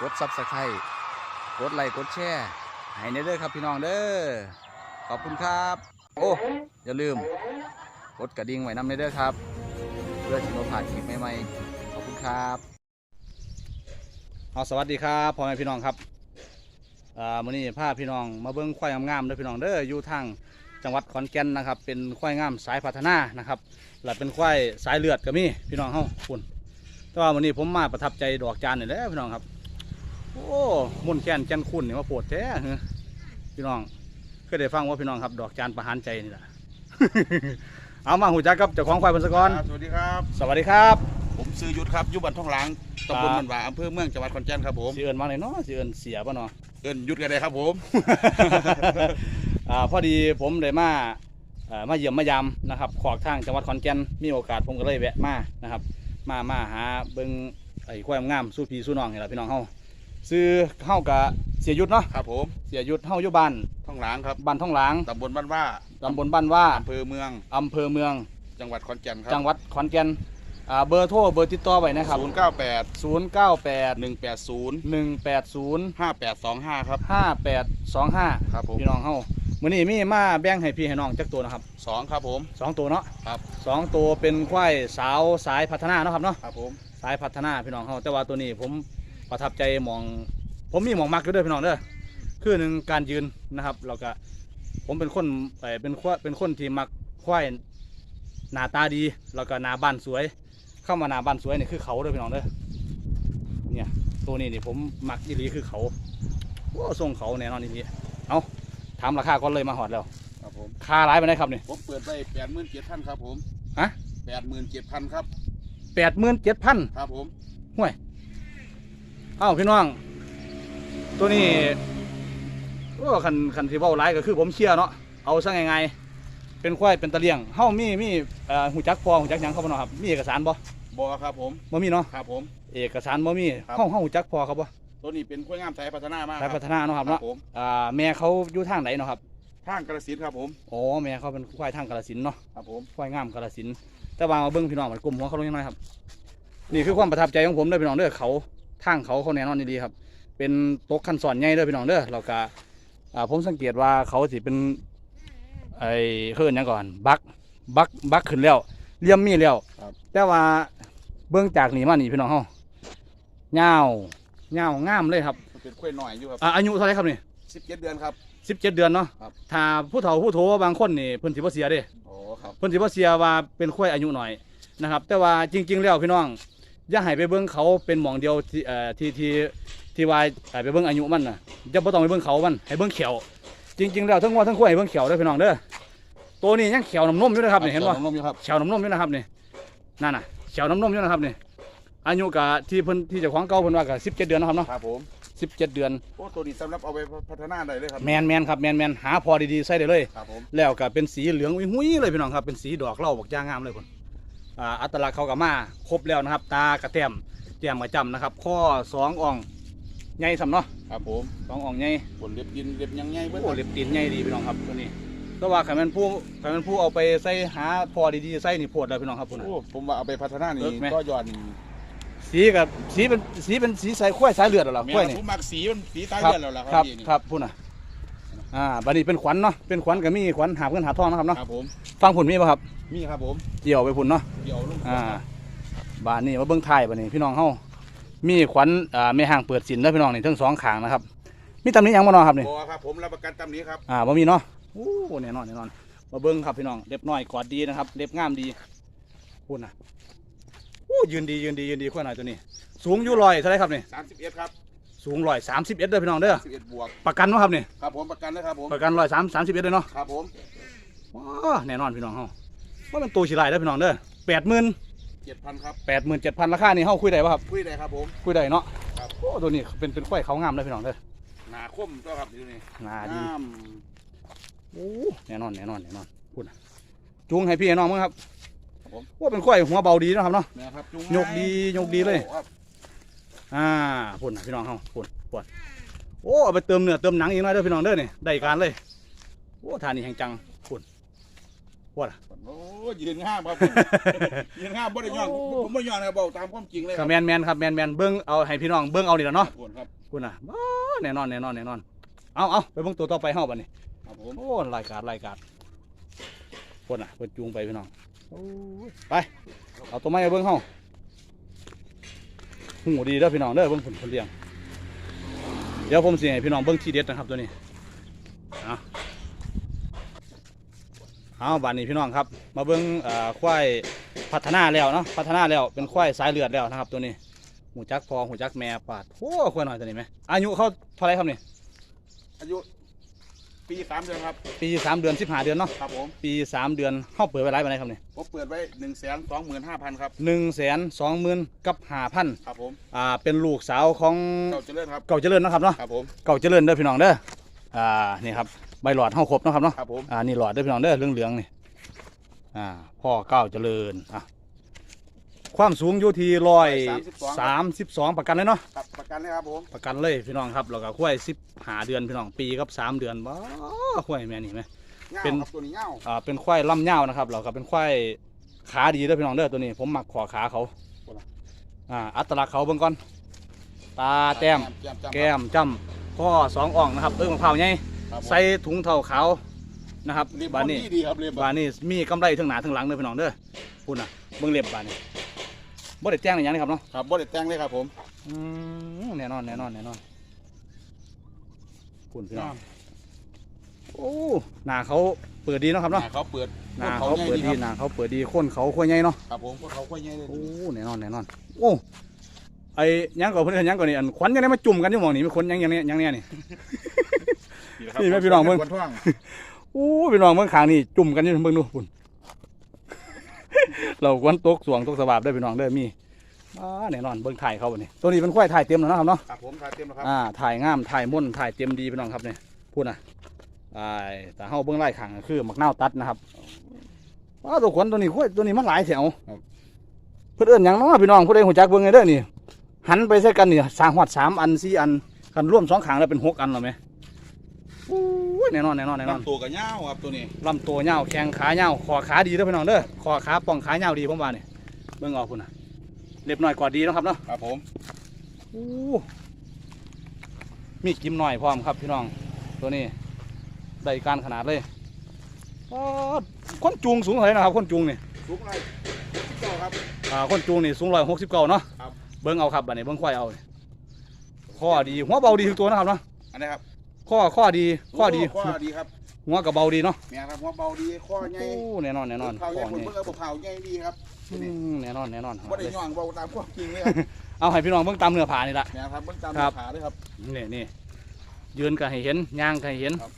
กดซับสไครต์กดไลค์กดแชร์ให้ในเด้อครับพี่น้องเด้อขอบคุณครับ โอ้อย่าลืม กดกระดิ่งไว้นำในเด้อครับ เพื่อที่เราผ่านคลิปใหม่ๆขอบคุณครับเอาสวัสดีครับพ่อแม่พี่น้องครับอ่ามื้อนี้พาพี่น้องมาเบิ่งควายงามๆเด้อพี่น้องเด้ออยู่ทางจังหวัดขอนแก่นนะครับ เป็นควายงามสายพัฒนานะครับและเป็นควายสายเลือดก็มีพี่น้องเฮาคุณแต่ว่าวันนี้ผมมาประทับใจดอกจานนี่แหละพี่น้องครับ โอ้มุ่นแค้นแก่นคุณนี่ว่าโปวดแท้เหรอพี่น้องเคยได้ฟังว่าพี่น้องครับ ดอกจานประหารใจนี่แหละ เอามาหูจักกับเจ้าของควายบนสกรครับสวัสดีครับ สวัสดีครับ ผมซื้อยุทธครับอยุบันท่องหลางตำบลครับมันหวาอำเภอเมืองจังหวัดขอนแก่นครับผมสิเอิญมาเลยเนาะสิเอิญเสียป่ะเนาะ เอินยุทธกันเลยครับผม อ่าพอดีผมได้มาอ่ามาเยี่ยมมายามนะครับขอกทางจังหวัดขอนแก่นมีโอกาสผมก็เลยแวะมานะครับ มามาหาเบิ่งไอ้ควายงามสู้พี่สู้น้องนี่แหละพี่น้องเฮา ซื้อเฮากับเสียยุทธเนาะครับผม เสียยุทธเฮาอยู่บ้านท่องหลางครับบ้านท่องหลางตำบลบ้านว่าตำบลบ้านว่าอำเภอเมืองอำเภอเมือง จังหวัดขอนแก่นครับจังหวัดขอนแก่นอ่าเบอร์โทรเบอร์ติดต่อไว้นะครับศูนย์เก้าแปด098หนึ่งแปดศูนย์180ห้าแปดสองห้าครับ 5825ครับผมพี่น้องเฮามื้อนี้มีมาแบ่งให้พี่ให้น้องจักตัวนะครับสองครับผมสองตัวเนาะครับสองตัวเป็นควายสาวสายพัฒนาเนาะครับเนาะครับผมสายพัฒนาพี่น้องเฮาแต่ว่าตัวนี้ผม ประทับใจหมอง ผมมีหมองมักอยู่เด้วยพี่น้องเด้อคือหนึ่งการยืนนะครับแล้วก็ผมเป็นคนเอ่อเป็นควเป็นคนที่มักควายหน้าตาดี แล้วก็หน้าบ้านสวย เข้ามาหน้าบ้านสวยนี่คือเขาเด้อพี่น้องเด้อเนี่ยตัวนี้นี่ผมมักอีหลีคือเขาว้าทรงเขาแน่นอนอีหลีเอาถามราคาก่อนเลยมาหอดแล้วครับผมค่าร้ายไปได้ครับนี่ผมเปิดไปแปดหมื่นเจ็ดพันครับผมฮะแปดหมื่นเจ็ดพันครับแปดหมื่นเจ็ดพันครับผม เอ้าพี่น้อง ตัวนี้โอ้คันคันที่เว้าร้ายก็คือผมเชื่อเนาะเอาซะไงายๆเป็นควายเป็นตะเลียงเฮามีมีเอ่อหูจักพอหูจักหยังเขาบ่เนาะครับมีเอกสารบ่บอครับผมบ่มีเนาะครับผม เอกสารบ่มีครับ เฮาเฮาหูจักพอครับบ่ตัวนี้เป็นกล้วยงามสายพัฒนามากสายคพัรับฒนาเนาะครับครัเนาะบผมอ่าแม่เขาอยู่ทางไหนเนาะครับทางกระสินธุ์ครับผมอ๋อแม่เขาเป็นควายทางกาฬสินธุ์เนาะครับผมควายงามกาฬสินธุ์แต่ว่ามาเบิ่งพี่น้องมันกลมหัวเขาลงยังไงครับ นี่คือความประทับใจของผมเด้อพี่น้องเด้อเขา ทางเขาเขาแน่นอนดีๆครับ เป็นตกขั้นสอนใหญ่เด้อพี่น้องเด้อเราก็อ่าผมสังเกตว่าเขาสิเป็นไอ้เพิ่นหยังก่อน บักบักบักขึ้นแล้วเลี่ยมมีแล้วแต่ว่าเบื้องจากนี่มานี่พี่น้องเฮาเงาเงางามเลยครับมันเป็นกล้วยหน่อยอยู่ครับอ่าอายุเท่าไหรครับนี่สิบเจ็ดเดือนครับสิบเจ็ดเดือนเนาะครับถ้าผู้เฒ่าผู้โถบางคนนี่เพิ่นสิบ่เสียเด้โอ้ครับเพิ่นสิบ่เสียว่าเป็นควายอายุหน่อยนะครับ แต่ว่าจริง ๆ แล้วพี่น้อง อย่าให้ไปเบิ่งเขาเป็นหมองเดียวที่เอ่อที่ที่ที่ว่าเอ่อไปเบิ่งอายุมันน่ะอย่าบ่ต้องไปเบิ่งเขามันให้เบิ่งเขียว จริงๆแล้วทั้งวัวทั้งควายให้เบิ่งเขียวเด้อพี่น้องเด้อตัวนี้ยังเขียวน้ำนมอยู่นะครับนี่เห็นบ่น้องๆอยู่ครับเขียวน้ำนมอยู่นะครับนี่นั่นน่ะเขียวน้ำนมอยู่นะครับนี่อายุกะที่เพิ่นที่เจ้าของเก่าเพิ่นว่าก็17 เดือนนะครับเนาะครับผม17 เดือนโอ้ตัวนี้สำหรับเอาไปพัฒนาได้เลยครับแมนแมนครับแมนแมนหาพอดีๆใส่ได้เลย ครับผมแล้วก็เป็นสีเหลืองหุ้ยๆเลยพี่น้องครับเป็นสีดอกเหล่าบอกย่างงามเลยคน อ่าอัตลักษณ์เขากับมาครบแล้วนะครับ ตากระแต้มแก้มกระจำนะครับ ข้อสองอ่องใหญ่สำเนาะครับผมสองอ่องใหญ่ผลเล็บดินเล็บยังไงเบิ้โอ้เล็บตีนใหญ่ดีพี่น้องครับตัวนี้แต่ว่าขันแมันผู้ขันแมันผู้เอาไปใส่หาพอดีๆใส่นี่โพดแล้วพี่น้องครับพุ่นน่ะโอ้ผมว่าเอาไปพัฒนานี่เลิกไหมก็ย้อนสีกับสีเป็นสีเป็นสีสายข้อยสายเลือดเหรอแม่ข้อยนนี่ผมมักสีมันสีใต้ครับเลือดแล้วล่ะคครัรับบพี่นี่ครับพุ่นน่ะอ่าบัดนี้เป็นขวัญเนาะเป็นขวัญกับมีขวัญหาบเงินหาทองนะครับเนาะครับผมฟังผุนมีป่ะครับ มีครับผมเกี่ยวไปผุนเนาะเดี๋ยวลงอ่าบ้านนี้มาเบิ้งไทายบ้านนี้พี่น้องเฮามีขวัญอ่าแม่ห่างเปิดสินแล้วพี่น้องนี่ทั้งสองขางนะครับ มีตำหนี้ยังบ่เนาะครับนี่บอครับผมรับประกันตำนี้ครับอ่าบ่มีเนาะโอ้แน่นอนแน่นอนมาเบิ้งครับพี่น้องเล็บน้อยกอดดีนะครับเล็บงามดีพูดนะโอ้ยืนดียืนดียืนดีขั้วหน่อยตัวนี้ สูงอยู่ลอยเท่าไหรครับนี่31ครับสูงลอยสามสิบเอ็ดเด้อพี่น้องเด้อ31บวกประกันเนาะครับนี่ครับผมประกันนะครับผมประกันลอยสามสามสิบเอ็ดเลยเนาะครับผมว้าแน่นอนพี่น้องเฮา ว่ามันตัวฉีไรเด้อพี่น้องเด้อแปดหมื่น7,000ครับแปดหมื่นเจ็ดพันราคานี่เฮาคุยได้ป่ะครับ คุยได้ครับผม คุยได้เนาะครับ โอ้ตัวนี้เป็นเป็นควายเขางามเลยพี่น้องเด้อหนาคมตัวครับอยู่นี่หนาดีงามโอ้แน่นอนแน่นอนแน่นอนพูดนะจูงให้พี่ให้น้องมั้งครับครับผมว่าเป็นควายหัวเบาดีเนาะครับเนาะ นะครับจุงยกดียกดีเลย โอ้ครับอ่าพูดนะพี่น้องเขาพูดพูดโอ้เอาไปเติมเนื้อเติมหนังอีกหน่อยเด้อพี่น้องเด้อนี่ได้การเลยโอ้ทานนี่แห่งจังพูด ว่าล่ะโอ้ยืนง่ามครับผมยืนง่ามบ่ได้ย้อนโอ้ผมบ่ย้อนนะเบาตามความจริงเลยครับแมนแมนครับแมนแมนเบิ้งเอาให้พี่น้องเบิ้งเอานี่แหละเนาะครับผมครับคุณน่ะอ้าแน่นอนแน่นอนแน่นอนเอาเอาไปเบิ้งตัวต่อไปเฮาบัดนี้ครับผมโอ้รายการรายการคนน่ะเพิ่นจูงไปพี่น้องโอ้ยไปเอาตัวไม้ไปเบิ้งเฮาหูดีเด้อพี่น้องเด้อเบิ้งผลผลเลี้ยงเดี๋ยวผมสิให้พี่น้องเบิ้งทีเด็ดนะครับตัวนี้เอา เอาบัดนี้พี่น้องครับ มาเบิ้งเอ่อควายพัฒนาแล้วเนาะพัฒนาแล้วเป็นควายสายเลือดแล้วนะครับ ตัวนี้หูจักพอหูจักแม่ปาดโอ้ควายหน่อยตัวนี้ไหมอายุเขาเท่าไหรครับนี่อายุปีสามเดือนครับปีสามเดือนสิบห้าเดือนเนาะครับผมปีสามเดือนเข้าเปิดไว้ไรไปไหนครับเนี่ยผมเปิดไว้หนึ่งแสนสองหมื่นห้าพันครับหนึ่งแสนสองหมื่นกับห้าพันครับผมอ่าเป็นลูกสาวของเก่าเจริญครับเก่าเจริญเนาะครับเนาะครับผมเก่าเจริญเด้อพี่น้องเด้ออ่านี่ครับ ใบหลอดเข้าครบเนาะครับเนาะครับผมอ่านี่หลอดเด้อพี่น้องเด้อเหลืองเหลืองๆนี่อ่าพ่อเก้าเจริญอะความสูงอยู่ที่ร้อยสามสิบสองประกันเลยเนาะครับประกันเลยครับผมประกันเลยพี่น้องครับแล้วก็คุ้ยสิบหาเดือนพี่น้องปีกับสามเดือนบ้าคุ้ยแม่นี่ไหมเงาเป็นครับตัวนี้เงาอ่าเป็นควายล่ำเง่าวนะครับเราก็เป็นควายขาดีเด้อพี่น้องเด้อตัวนี้ ผมหมักขอขาเขาอ่าอัตลักษณ์เขาเบิ่งก่อนตาแต้มแก้มจ้ำแก้มจ้ำข้อสองอ่องนะครับเอ้ยมะพร้าวใหญ่ ครับผมใส่ถุงเท้าขาวนะครับเรียบบาอนนี้ดีดีครับเรียบบานนี้มีกำไรทั้งหน้าทั้งหลังเด้อพี่น้องเด้อพูดน่ะเบิ่งเล็บบานนี้บ่ได้แจ้งอะไรอย่างนี้ครับเนาะครับบ่ได้แต่งเลยครับผมอืมแน่นอนแน่นอนแน่นอนพูดพี่น้องโอ้หน้าเขาเปิดดีเนาะครับหเนาะน้าเขาเปิดหน้าเขาเปิดดีหน้าเขาเปิดดีคนเขาควายใหญ่เนาะ ครับผมพวกเขาค่อยใหญ่เลยโอ้แน่นอนแน่นอน โอ้ไอ้ยังก่อนเพื่อนยังก่อนนี่อันขวัญยังได้มาจุ่มกันอยู่หมองนี่มีคนยังยังเนี่ยยังเนี่ยนี่ครับ นี่แม่พี่น้องเบิ่งคนท่องโอ้พี่น้องเมืองขางนี่จุ่มกันอยู่เบิ่งดูพุ่น เราควนตกสวงตกสวาบได้อพี่น้องเด้อมีอ่าแน่นอนเบิ่งถ่ายเขาบัดนี้ตัวนี้เป็นควายถ่ายเต็มแล้วเนาะครับเนาะครับผมถ่ายเต็มแล้วครับอ่าถ่ายงามถ่ายม่วนถ่ายเต็มดีพี่น้องครับเนี่ยพูดนะอ่าแต่เฮาเบิ่งไล่ขางก็คือมักนาวตัดนะครับว้าตัวขวัญตัวนี้ควายตัวนี้มันหลายแถวเพื่อนเอิ้นหยังเนาะพี่น้องผู้ใดหูจักเบิ่งไงเด้อนี่หันไปใส่กันนี่สร้างฮอดสามอันสี่อันกันร่วมสองขางแล้วเป็นหกอันแล้วไหมโอ้ยแน่นอนแน่นอนแน่นอนลำตัวกับเงาครับตัวนี้ลำตัวเงาวแข้งขาเงาวคอขาดีเด้อพี่น้องเด้อคอขาป่องขาเงาวดีผมว่านี่เบิ่งเออกพุ่นน่ะเรียบหน่อยกว่าดีเนาะครับเนาะครับผมโอ้มีกิมหน่อยพร้อมครับพี่น้อง ตัวนี้ได้การขนาดเลยอ๊อดคนจูงสูงเท่าไหร่นะครับคนจูงนี่ลุกเลยเจ้าครับอ่าคนจูงนี่สูงร้อยหกสิบเก้าเนาะครับเบิ้งเอาครับบัดนี้เบิ้งควายเอาข้อดีหัวเบาดีทุกตัวนะครับเนาะอันนี้ครับ ข้อข้อดีข้อดีโข้อดีครับหัวกับเบาดีเนาะแม่ครับหัวเบาดีข้อใหญ่โอ้แน่นอนแน่นอนเผาข้ใหญ่อคนนี้เบิ่งเอาเผาใหญ่ดีครับอืมแน่นอนแน่นอนบ่ได้ย่องเบาตามความจริงเลยครับเอาให้พี่น้องเบิ้งตามเนื้อผ้านี่ละแม่ครับเบิ่งตามครับขาด้วยครับนี่นี่ยืนก็ให้เห็นย่างก็ให้เห็นครับ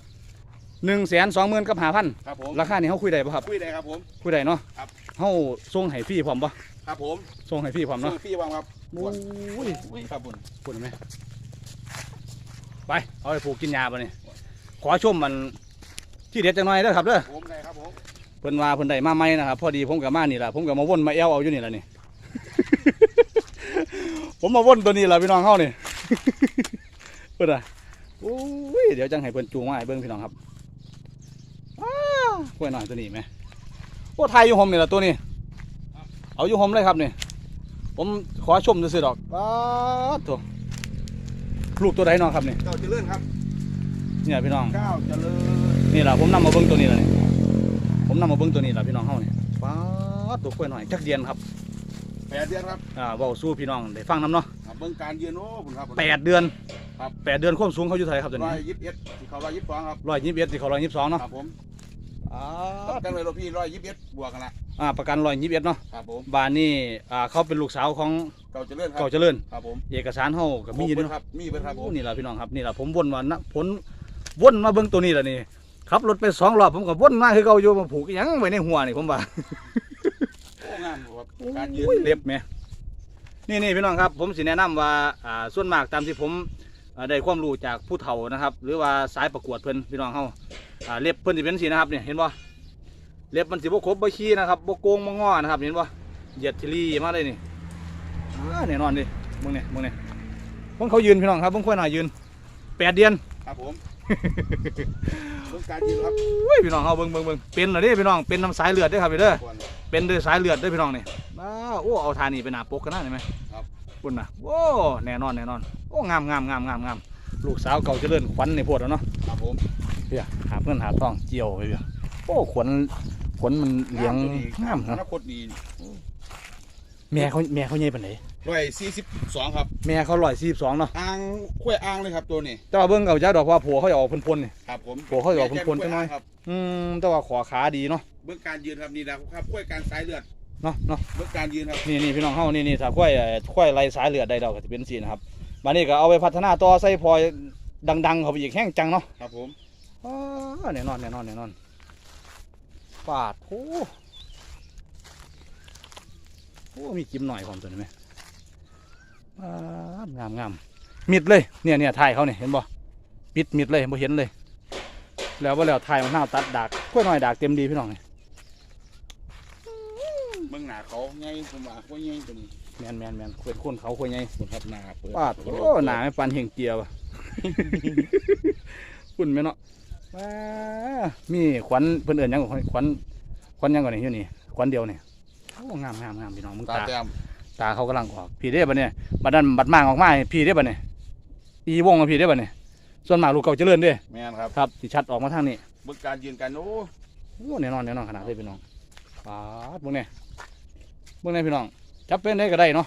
หนึ่งแสนสองหมื่นกับห้าพันครับผมราคานี้เขาคุยได้ป่ะครับคุยได้ครับผมคุยได้เนาะครับเขาส่งให้ฟรีพร้อมป่ะครับผมส่งให้ฟรีพร้อมเนาะซื้อฟรีวางครับโอ้ยอุ้ยครับผมพูดได้ไหม ไปเอาไปผูกกินยาป่ะนี่ขอชมมันที่เด็ดจังหน่อยเด้อครับเด้อผมได้ครับผมเพิ่นว่าเพิ่นได้มาใหม่นะครับพอดีผมกับมานี่แหละผมกับมาวนมาแอวเอาอยู่นี่แหละนี่ ผมมาวนตัวนี้แหละพี่น้องเฮานี่ เพิ่นอะโอ้ยเดี๋ยวจังให้เพิ่นจูงมาให้เบิ่งพี่น้องครับอ้าวกล้วยหน่อยตัวนี้ไหมโอ้ไทยอยู่หอมนี่แหละตัวนี้ เอาอยู่หอมเลยครับนี่ ผมขอชมซื่อๆดอกป้าดตัว ลูกตัวใดเน้องครับนี่เก้าเจริญครับเนี่ยพี่น้องเก้าเจริญนี่แหละผมนำมาเบิ่งตัวนี้แหละนี่ผมนำมาเบิ่งตัวนี้แหละพี่น้องเฮานี่ป้าดตัวกล้วยหน่อยจักเดียนครับแปดเดือนครับอ่าเว้าสู้พี่น้องได้ฟังนํเนาะอ่าเบิ่งการยืนโอ้ผมครับแปดเดือนครับแปดเดือนความสูงเขาอยู่เท่าไหร่ครับตัวร้อนี้ยยี่สิบเอ็ดที่เขาร้อยยี่สิบสองครับร้อยยี่สิบเอ็ดที่เขาร้อยยี่สิบสองเนาะครับผมอ่ากันเลยเราพี่ร้อยยี่สิบเอ็ดบวกกันละอ่าประกันร้อยยี่สิบเอ็ดเนาะครับผมบ้านนี่อ่าเขาเป็นลูกสาวของเก้าเจริญครับเก่าเจริญครับผมเอกสารเฮากับมีอยู่เบิ่งเนาะครับมีเบิ่งครับผมโอ้นี่แหละพี่น้องครับนี่แหละผมวนมานะผลวนมาเบิ่งตัวนี้แหละนี่ขับรถไปสองรอบผมก็วนมาคือเก่าอยู่มาผูกอิหยังไว้ในหัวนี่ผมว่าโอ้งามครับการยืนโอ้ยเล็บแหมนี่นี่พี่น้องครับ ผมสิแนะนำว่าอ่าส่วนมากตามที่ผมอ่าได้ความรู้จากผู้เฒ่านะครับ หรือว่าสายประกวดเพิ่นพี่น้องเฮาอ่าเล็บเพิ่นสิเป็นสีนะครับเนี่ยเห็นบ่เล็บมันสิบ่ครบบ่ขี้นะครับบ่โกงบ่งอนะครับเห็นบ่เหยียดทีรีมาเลยนี่ อ่าแน่นอนดิมึงเนี่ยมึงเนี่ยเพิ่งเขายืนพี่น้องครับเพิ่งค่อยหน่อยยืนแปดเดือนครับผมเบื้องการยืนครับอุ้ยพี่น้องเฮาเบิ่งเบิ่งเบิ่งเป็นเหรอเด้พี่น้องเป็นน้ำสายเลือดเด้อครับพี่เด้อก่อนเป็นด้วยสายเลือดเด้อพี่น้องนี่อ้าวโอ้เอาทานี่ไปหน้าปกกันนะเห็นไหมครับปุ่นน่ะโอ้แน่นอนแน่นอนโอ้งามงามงามงามงามลูกสาวเก่าเจริญขวัญในโพดแล้วเนาะครับผมเพี่ยหาเพื่อนหาต้องเจียวไปเพี่ยโอ้ขนขนมันเลี้ยงงามอเนาะนาคตดี แม่เขาแม่เขาใหญ่ปานไหนร้อยสี่สิบสองครับแม่เขาร้อยสี่สิบสองเนาะอ่างขั้วยอ่างเลยครับตัวนี้แต่ว่าเบิ่งเก่าจ้าดอกว่าผัวเขาจะออกพ่นๆนี่ ครับผมโอ้เขาอยู่กับคนๆจังหน่อยครับอืมแต่ว่าขอขาดีเนาะเบื้องการยืนครับนี่นะครับขั้วยการสายเลือดเนาะเนาะเบื้องการยืนครับนี่นี่พี่น้องเฮานี่นี่ถ้าควายเอ่อควายไล่สายเลือดได้ดอกก็จะเป็นสีนะครับมานี่ก็เอาไปพัฒนาต่อใส่พลอยดังๆ เข้าไปอีกแห้งจังเนาะครับผมอ๋อแน่นอนแน่นอนแน่นอนปาดโอ้โอ้มีจิ้มหน่อยความตัวนี้ไหมปาดงามงามมิดเลยเนี่ยเนี่ยถ่ายเขาเนี่ยเห็นบ่ปิดมิดเลยบ่เห็นเลย แล้วว่าแล้วถ่ายมันหน้าตัดดากกล้วยหน่อยดากเต็มดีพี่น้องนี่เบื้องหน้าเขาไงผมว่าขั้วยไงตัวนี้แมนแมนแมนควรคนเขาควรไงผมครับหน้าเปิดปาดโอ้หนาไม่ปันเฮงเกียร์ว่ะคุณไหมเนาะว้ามีขวัญเพิ่นเอิ้นหยังก่อนขวัญขวัญหยังก่อนนี่อยู่นี่ขวัญเดียวนี่ โอ้งามงามงามพี่น้องมึงตาตาแต้มตาเขากำลังออกพี่เด้บัดเนี่ยบัดนั้นบัดมางออกมาให้พี่เด้บัดเนี่ยอีวงกับพี่เด้บัดเนี่ยส่วนมากลูกเก่าเจริญเด้แม่นครับครับสิชัดออกมาทางนี้เบื้องการยืนกันโอ้โอ้แน่นอนแน่นอนขนาดเลยพี่น้องปาดมึงเนี่ยมึงเนี่ยพี่น้องจับเป็นได้ก็ได้เนาะ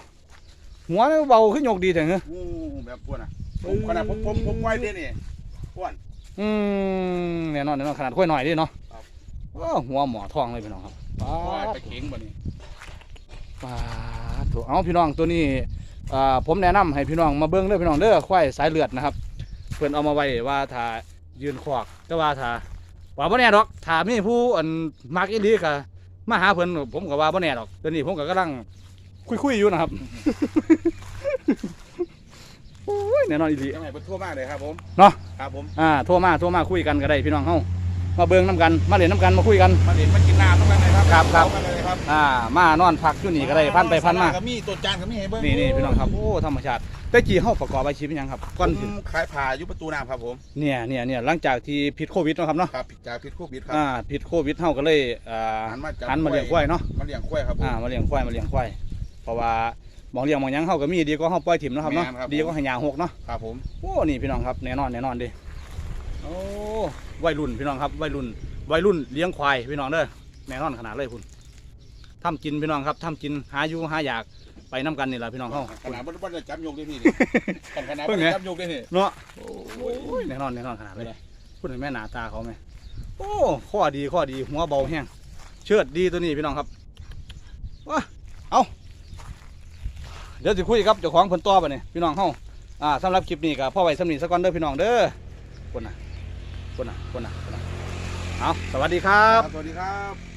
หัวเบาขึ้นยกดีถึงเหรอโหแบบพวกน่ะผมขนาดผมผมผมไว้เด้นี่อ้วน อืมแน่นอนแน่นอนขนาดค่อยหน่อยดิเนาะครับ โอ้หัวหมอทองเลยพี่น้องครับปาว่าดไปเข็งบ่นี่ ปาดถูกเอาพี่น้องตัวนี้อ่าผมแนะนำให้พี่น้องมาเบิ้งเด้อพี่น้องเด้อควายสายเลือดนะครับ เพิ่นเอามาไว้ว่าถ้ายืนขวากแต่ว่าถ้าว่าบ่แน่ดอกถ้ามีผู้อันมักอีหลีก็มาหาเพิ่นผมก็ว่าบ่แน่ดอกตอนนี้ผมก็กำลังคุยๆอยู่นะครับโอ้ยแน่นอนอีหลียังไงเป็นทั่วมากเลยครับผมเนาะครับผมอ่าโทรมาโทรมาคุยกันก็ได้พี่น้องเฮา มาเบิ่งน้ำกัน มาเล่นน้ำกันมาคุยกัน มาเด่นมากินน้ำต้องกันเลยครับครับครับเอากันเลยครับอ่ามานอนพักอยู่นี่ก็ได้พันไปพันมาก็มีตัวจานก็มีให้เบิ้งนี่นี่พี่น้องครับโอ้ธรรมชาติแต่กี่เฮาประกอบอาชีพอิหยังครับก่อนผสิมขายผ่าอยู่ประตูน้ำครับผมเนี่ยเนี่ยเนี่ยหลังจากที่พิษโควิดเนาะครับเนาะครับผิดจากพิษโควิดครับ อ่าพิษโควิดเฮาก็เลยอ่าหันมาจับ หันมาเลี้ยงควายเนาะมาเลี้ยงควายครับผม อ่ามาเลี้ยงควายมาเลี้ยงควายเพราะว่าหมองเลี้ยงหมองหยังเฮาก็มีดีกว่าเฮาปล่อยถิ่มเนาะครับเนาะแม่นครับ ดีกว่าให้ยางหกเนาะ ครับผม โอ้ นี่พี่น้องครับแน่นอนแน่นอนดิ โอ้วัยรุ่นพี่น้องครับวัยรุ่นวัยรุ่นเลี้ยงควายพี่น้องเด้อแน่นอนขนาดเลยคุณทำกินพี่น้องครับทำกินหาอยู่หาอยากไปน้กันนี่แหละพี่น้องเฮาขนาดบ่บ่ได้จับยกได้พี่นี่ขนาดเพิ่บ่งไงได้จับยกได้นี่เนาะโอ้ยแน่นอนแน่นอนขนาดเลยพูดถึงแม่หนาตาเขาไหมโอ้ข้อดีข้อดีหัวเบาแห้งเชิดดีตัวนี้พี่น้องครับว้าเอาเดี๋ยวจะคุยกับเจ้าของผลต่อไปเนี่ยพี่น้องเฮาอ่าสำหรับคลิปนี้ก็พ่อไว้สำนีสักก่อนเด้อพี่น้องเด้อคนน่ะ คนน่ะคนน่ะคนน่ะเอาสวัสดีครับ สวัสดีครับ